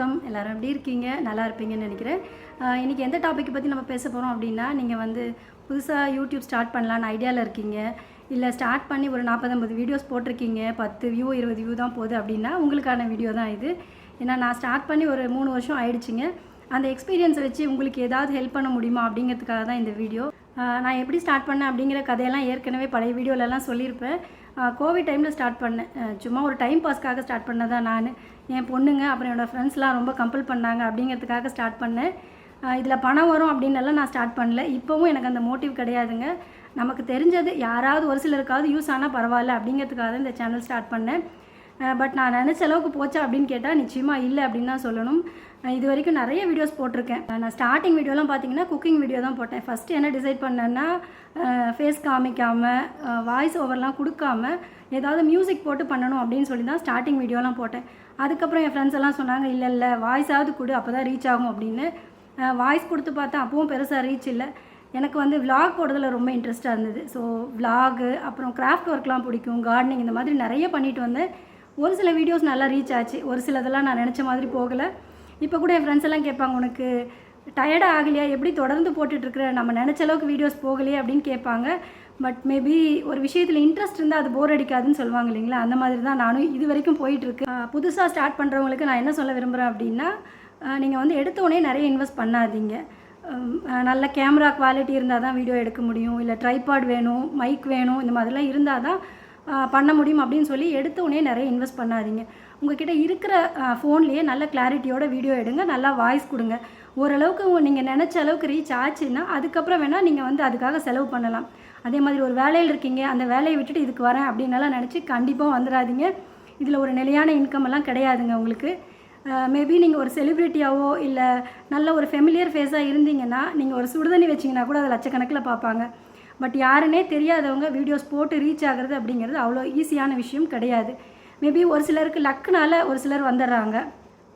வணக்கம். எல்லோரும் எப்படி இருக்கீங்க? நல்லா இருப்பீங்கன்னு நினைக்கிறேன். இன்றைக்கி எந்த டாப்பிக்கை பற்றி நம்ம பேச போகிறோம் அப்படின்னா நீங்கள் வந்து புதுசாக யூடியூப் ஸ்டார்ட் பண்ணலான்னு ஐடியாவில் இருக்கீங்க. இல்லை ஸ்டார்ட் பண்ணி ஒரு நாற்பது ஐம்பது வீடியோஸ் போட்டிருக்கீங்க. பத்து வியூ இருபது வியூ தான் போகுது அப்படின்னா உங்களுக்கான வீடியோ தான் இது. ஏன்னா நான் ஸ்டார்ட் பண்ணி ஒரு மூணு வருஷம் ஆயிடுச்சுங்க. அந்த எக்ஸ்பீரியன்ஸை வச்சு உங்களுக்கு ஏதாவது ஹெல்ப் பண்ண முடியுமா அப்படிங்கிறதுக்காக தான் இந்த வீடியோ நான் எப்படி ஸ்டார்ட் பண்ணேன் அப்படிங்கிற கதையெல்லாம் ஏற்கனவே பழைய வீடியோலலாம் சொல்லியிருப்பேன். கோவிட் டைமில் ஸ்டார்ட் பண்ணேன். சும்மா ஒரு டைம் பாஸ்க்காக ஸ்டார்ட் பண்ணதான் நான். என் பொண்ணுங்க அப்புறம் என்னோடய ஃப்ரெண்ட்ஸ்லாம் ரொம்ப கம்பல் பண்ணாங்க அப்படிங்கிறதுக்காக ஸ்டார்ட் பண்ணேன். இதில் பணம் வரும் அப்படின்னெல்லாம் நான் ஸ்டார்ட் பண்ணல. இப்போவும் எனக்கு அந்த மோட்டிவ் கிடையாதுங்க. நமக்கு தெரிஞ்சது யாராவது ஒரு சிலருக்காவது யூஸ் ஆனால் பரவாயில்ல அப்படிங்கிறதுக்காக தான் இந்த சேனல் ஸ்டார்ட் பண்ணேன். பட் நான் நினச்ச அளவுக்கு போச்சா அப்படின்னு கேட்டால் நிச்சயமாக இல்லை அப்படின்னு தான் சொல்லணும். நான் இது வரைக்கும் நிறைய வீடியோஸ் போட்டிருக்கேன். நான் ஸ்டார்டிங் வீடியோலாம் பார்த்தீங்கன்னா குக்கிங் வீடியோ தான் போட்டேன். ஃபஸ்ட்டு என்ன டிசைட் பண்ணேன்னா ஃபேஸ் காமிக்காமல் வாய்ஸ் ஓவர்லாம் கொடுக்காம ஏதாவது மியூசிக் போட்டு பண்ணணும் அப்படின்னு சொல்லி தான் ஸ்டார்டிங் வீடியோலாம் போட்டேன். அதுக்கப்புறம் என் ஃப்ரெண்ட்ஸ் எல்லாம் சொன்னாங்க இல்லை இல்லை வாய்ஸாவது கொடு அப்போ தான் ரீச் ஆகும் அப்படின்னு. வாய்ஸ் கொடுத்து பார்த்தா அப்பவும் பெருசாக ரீச் இல்லை. எனக்கு வந்து விலாக் போடுறதுல ரொம்ப இன்ட்ரெஸ்ட்டாக இருந்தது. ஸோ விலாகு அப்புறம் கிராஃப்ட் ஒர்க்லாம் பிடிக்கும் கார்டனிங் இந்த மாதிரி நிறைய பண்ணிட்டு வந்தேன். ஒரு சில வீடியோஸ் நல்லா ரீச் ஆச்சு. ஒரு சிலதெல்லாம் நான் நினச்ச மாதிரி போகலை. இப்போ கூட என் ஃப்ரெண்ட்ஸ் எல்லாம் கேட்பாங்க உனக்கு டயர்டாக ஆகலையா? எப்படி தொடர்ந்து போட்டுட்ருக்குற? நம்ம நினச்ச அளவுக்கு வீடியோஸ் போகலையே? அப்படின்னு கேட்பாங்க. பட் மேபி ஒரு விஷயத்தில் இன்ட்ரெஸ்ட் இருந்தால் அது போர் அடிக்காதுன்னு சொல்லுவாங்க இல்லைங்களா? அந்த மாதிரி தான் நானும் இது வரைக்கும் போயிட்டுருக்கு புதுசாக ஸ்டார்ட் பண்ணுறவங்களுக்கு நான் என்ன சொல்ல விரும்புகிறேன் அப்படின்னா நீங்கள் வந்து எடுத்தோடனே நிறைய இன்வெஸ்ட் பண்ணாதீங்க. நல்ல கேமரா குவாலிட்டி இருந்தால் தான் வீடியோ எடுக்க முடியும். இல்லை ட்ரைபாட் வேணும் மைக் வேணும் இந்த மாதிரிலாம் இருந்தால் தான் பண்ண முடியும் அப்படின்னு சொல்லி எடுத்த உடனே நிறைய இன்வெஸ்ட் பண்ணாதீங்க. உங்ககிட்ட இருக்கிற ஃபோன்லேயே நல்ல கிளாரிட்டியோட வீடியோ எடுங்க நல்லா வாய்ஸ் கொடுங்க. ஓரளவுக்கு நீங்கள் நினச்ச அளவுக்கு ரீச் ஆச்சுன்னா அதுக்கப்புறம் வேணால் நீங்கள் வந்து அதுக்காக செலவு பண்ணலாம். அதே மாதிரி ஒரு வேலையில் இருக்கீங்க அந்த வேலையை விட்டுட்டு இதுக்கு வரேன் அப்படின்னலாம் நினச்சி கண்டிப்பாக வந்துடாதீங்க இதில் ஒரு நிலையான இன்கம் எல்லாம் கிடையாதுங்க உங்களுக்கு. மேபி நீங்கள் ஒரு செலிப்ரிட்டியாவோ இல்லை நல்ல ஒரு ஃபெமிலியர் ஃபேஸாக இருந்தீங்கன்னா நீங்கள் ஒரு சுடுதண்ணி வச்சிங்கன்னா கூட அதை லட்சக்கணக்கில் பார்ப்பாங்க. பட் யாருன்னே தெரியாதவங்க வீடியோஸ் போட்டு ரீச் ஆகிறது அப்படிங்கிறது அவ்வளோ ஈஸியான விஷயம் கிடையாது. மேபி ஒரு சிலருக்கு லக்குனால ஒரு சிலர் வந்துடுறாங்க.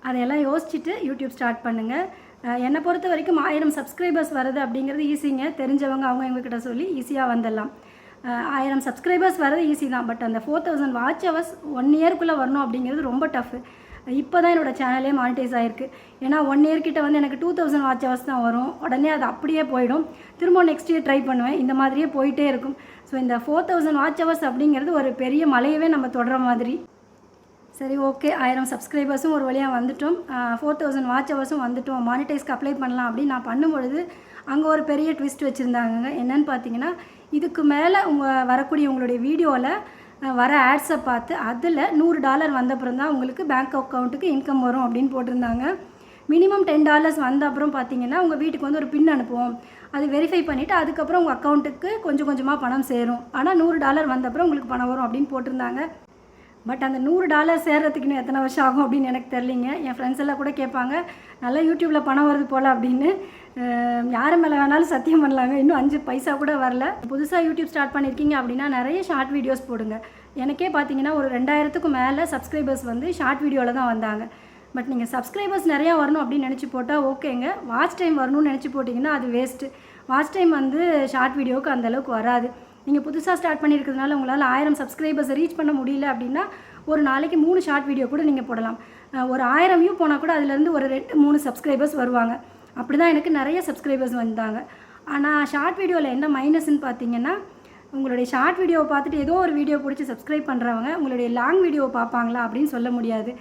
அதையெல்லாம் யோசிச்சுட்டு யூடியூப் ஸ்டார்ட் பண்ணுங்கள் என்னை பொறுத்த வரைக்கும் ஆயிரம் சப்ஸ்கிரைபர்ஸ் வருது அப்படிங்கிறது ஈஸிங்க. தெரிஞ்சவங்க அவங்க எங்ககிட்ட சொல்லி ஈஸியாக வந்துடலாம். ஆயிரம் சப்ஸ்கிரைபர்ஸ் வரது ஈஸி தான். பட் அந்த four thousand watch hours one இயர்க்குள்ளே வரணும் அப்படிங்கிறது ரொம்ப டஃப் இப்போ தான் என்னோடய சேனலே மானிட்டைஸ் ஆகிருக்கு ஏன்னா ஒன் இயர்கிட்ட வந்து எனக்கு டூ தௌசண்ட் வாட்ச் ஹவர்ஸ் தான் வரும். உடனே அது அப்படியே போயிடும். திரும்ப நெக்ஸ்ட் இயர் ட்ரை பண்ணுவேன். இந்த மாதிரியே போயிட்டே இருக்கும். ஸோ இந்த ஃபோர் தௌசண்ட் வாட்ச் ஹவர்ஸ் அப்படிங்கிறது ஒரு பெரிய மலையவே நம்ம தொடர மாதிரி. சரி ஓகே ஆயிரம் சப்ஸ்கிரைபர்ஸும் ஒரு வழியாக வந்துட்டோம். ஃபோர் தௌசண்ட் வாட்ச் ஹவர்ஸும் வந்துட்டோம். மானிட்டைஸ்க்கு அப்ளை பண்ணலாம் அப்படின்னு நான் பண்ணும்பொழுது அங்கே ஒரு பெரிய ட்விஸ்ட் வச்சுருந்தாங்க என்னன்னு பார்த்தீங்கன்னா இதுக்கு மேலே உங்கள் வரக்கூடிய உங்களுடைய வீடியோவில் வர ஆட்ஸை பார்த்து அதில் நூறு டாலர் வந்தப்புறம் தான் உங்களுக்கு பேங்க் அக்கௌண்ட்டுக்கு இன்கம் வரும் அப்படின்னு போட்டிருந்தாங்க. மினிமம் டென் டாலர்ஸ் வந்த அப்புறம் பார்த்தீங்கன்னா உங்கள் வீட்டுக்கு வந்து ஒரு பின் அனுப்புவோம். அது வெரிஃபை பண்ணிவிட்டு அதுக்கப்புறம் உங்கள் அக்கௌண்ட்டுக்கு கொஞ்சம் கொஞ்சமாக பணம் சேரும். ஆனால் நூறு டாலர் வந்த அப்புறம் உங்களுக்கு பணம் வரும் அப்படின்னு போட்டிருந்தாங்க. பட் அந்த நூறு டாலர் சேர்றதுக்கு இன்னும் எத்தனை வருஷம் ஆகும் அப்படின்னு எனக்கு தெரிலிங்க என் ஃப்ரெண்ட்ஸ் எல்லாம் கூட கேட்பாங்க நல்லா யூடியூப்பில் பணம் வருது போல் அப்படின்னு. அஹ் யார் மேலே வேணாலும் சத்தியம் பண்ணலாங்க. இன்னும் அஞ்சு பைசா கூட வரல. புதுசாக யூடியூப் ஸ்டார்ட் பண்ணியிருக்கீங்க அப்படின்னா நிறைய ஷார்ட் வீடியோஸ் போடுங்க. எனக்கே பார்த்தீங்கன்னா ஒரு ரெண்டாயிரத்துக்கும் மேலே சப்ஸ்கிரைபர்ஸ் வந்து ஷார்ட் வீடியோவில் தான் வந்தாங்க. பட் நீங்கள் சப்ஸ்கிரைபர்ஸ் நிறையா வரணும் அப்படின்னு நினச்சி போட்டால் ஓகேங்க. வாட்ச் டைம் வரணும்னு நினச்சி போட்டிங்கன்னா அது வேஸ்ட்டு வாட்ச் டைம் வந்து ஷார்ட் வீடியோவுக்கு அந்தளவுக்கு வராது. நீங்கள் புதுசாக ஸ்டார்ட் பண்ணியிருக்கிறதுனால உங்களால் ஆயிரம் சப்ஸ்கிரைபர்ஸை ரீச் பண்ண முடியல அப்படின்னா ஒரு நாளைக்கு மூணு ஷார்ட் வீடியோ கூட நீங்கள் போடலாம். ஒரு ஆயிரம் வியூ போனால் கூட அதுலேருந்து ஒரு ரெண்டு மூணு சப்ஸ்கிரைபர்ஸ் வருவாங்க. அப்படி தான் எனக்கு நிறைய சப்ஸ்கிரைபர்ஸ் வந்தாங்க. ஆனால் ஷார்ட் வீடியோவில் என்ன மைனஸ்ன்னு பார்த்தீங்கன்னா உங்களுடைய ஷார்ட் வீடியோவை பார்த்துட்டு ஏதோ ஒரு வீடியோ பிடிச்சி சப்ஸ்கிரைப் பண்ணுறவங்க உங்களுடைய லாங் வீடியோவை பார்ப்பாங்களா அப்படின்னு சொல்ல முடியாது.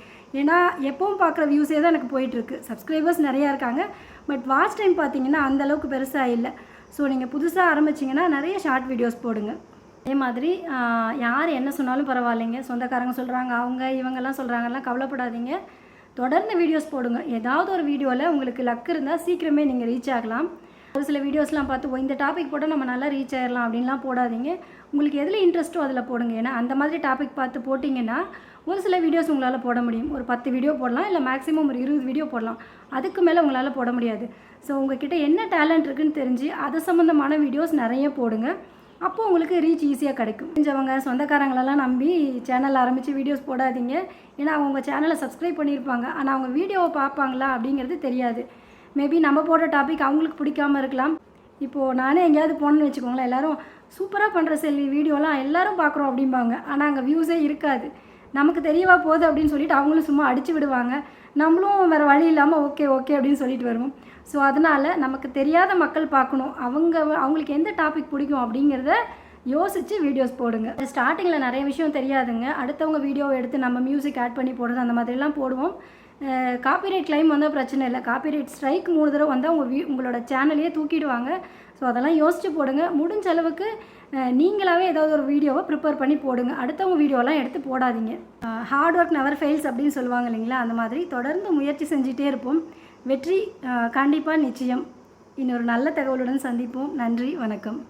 ஏன்னா எப்பவும் பார்க்குற வியூஸே தான் எனக்கு போயிட்டுருக்கு சப்ஸ்கிரைபர்ஸ் நிறையா இருக்காங்க. பட் வாட்ச் டைம் பார்த்தீங்கன்னா அந்த அளவுக்கு பெருசாக இல்லை. ஸோ நீங்கள் புதுசாக ஆரம்பிச்சிங்கன்னா நிறைய ஷார்ட் வீடியோஸ் போடுங்க. அதே மாதிரி யார் என்ன சொன்னாலும் பரவாயில்லைங்க. சொந்தக்காரங்க சொல்கிறாங்க அவங்க இவங்கெல்லாம் சொல்கிறாங்கலாம் கவலைப்படாதீங்க. தொடர்ந்து வீடியோஸ் போடுங்க. ஏதாவது ஒரு வீடியோவில் உங்களுக்கு லக் இருந்தால் சீக்கிரமே நீங்கள் ரீச் ஆகலாம். ஒரு சில வீடியோஸ்லாம் பார்த்து "ஓ, இந்த டாபிக் போட்டால் நம்ம நல்லா ரீச் ஆயிடலாம் அப்படின்லாம் போடாதீங்க. உங்களுக்கு எதில் இன்ட்ரெஸ்ட்டோ அதில் போடுங்க. ஏன்னா அந்த மாதிரி டாபிக் பார்த்து போட்டிங்கன்னா ஒரு சில வீடியோஸ் உங்களால் போட முடியும். ஒரு பத்து வீடியோ போடலாம் இல்லை மேக்ஸிமம் ஒரு இருபது வீடியோ போடலாம். அதுக்கு மேலே உங்களால் போட முடியாது. ஸோ உங்ககிட்ட என்ன டேலண்ட் இருக்குன்னு தெரிஞ்சு அது சம்மந்தமான வீடியோஸ் நிறைய போடுங்க. அப்போது உங்களுக்கு ரீச் ஈஸியாக கிடைக்கும். தெரிஞ்சவங்க சொந்தக்காரங்களெல்லாம் நம்பி சேனல் ஆரம்பித்து வீடியோஸ் போடாதீங்க. ஏன்னா அவங்க உங்கள் சேனலை சப்ஸ்கிரைப் பண்ணியிருப்பாங்க. ஆனால் அவங்க வீடியோவை பார்ப்பாங்களா அப்படிங்கிறது தெரியாது. மேபி நம்ம போடுற டாபிக் அவங்களுக்கு பிடிக்காம இருக்கலாம். இப்போது நானே எங்கேயாவது போனேன்னு வச்சுக்கோங்களேன் எல்லாரும் சூப்பராக பண்ணுற செல்வி வீடியோலாம் எல்லோரும் பார்க்குறோம் அப்படிம்பாங்க. ஆனால் அங்கே வியூஸே இருக்காது. நமக்கு தெரியவா போகுது அப்படின்னு சொல்லிட்டு அவங்களும் சும்மா அடித்து விடுவாங்க. நம்மளும் வேறு வழி இல்லாமல் ஓகே ஓகே அப்படின்னு சொல்லிட்டு வருவோம். ஸோ அதனால் நமக்கு தெரியாத மக்கள் பார்க்கணும். அவங்க அவங்களுக்கு எந்த டாபிக் பிடிக்கும் அப்படிங்கிறத யோசித்து வீடியோஸ் போடுங்க. ஸ்டார்டிங்கில் நிறைய விஷயம் தெரியாதுங்க. அடுத்தவங்க வீடியோவை எடுத்து நம்ம மியூசிக் ஆட் பண்ணி போடுறது அந்த மாதிரிலாம் போடுவோம். காப்பிரைட் கிளைம் வந்தால் பிரச்சனை இல்லை. காப்பிரைட் ஸ்ட்ரைக் மூணு தடவை வந்தால் உங்கள் வீ உங்களோட சேனலையே தூக்கிடுவாங்க. ஸோ அதெல்லாம் யோசித்து போடுங்க. முடிஞ்ச அளவுக்கு நீங்களாகவே ஏதாவது ஒரு வீடியோவை ப்ரிப்பேர் பண்ணி போடுங்க. அடுத்தவங்க வீடியோலாம் எடுத்து போடாதீங்க. ஹார்ட் ஒர்க் நெவர் ஃபெயில்ஸ் அப்படின்னு சொல்லுவாங்க இல்லைங்களா? அந்த மாதிரி தொடர்ந்து முயற்சி செஞ்சுட்டே இருப்போம். வெற்றி கண்டிப்பாக நிச்சயம். இன்னொரு நல்ல தகவலுடன் சந்திப்போம். நன்றி வணக்கம்.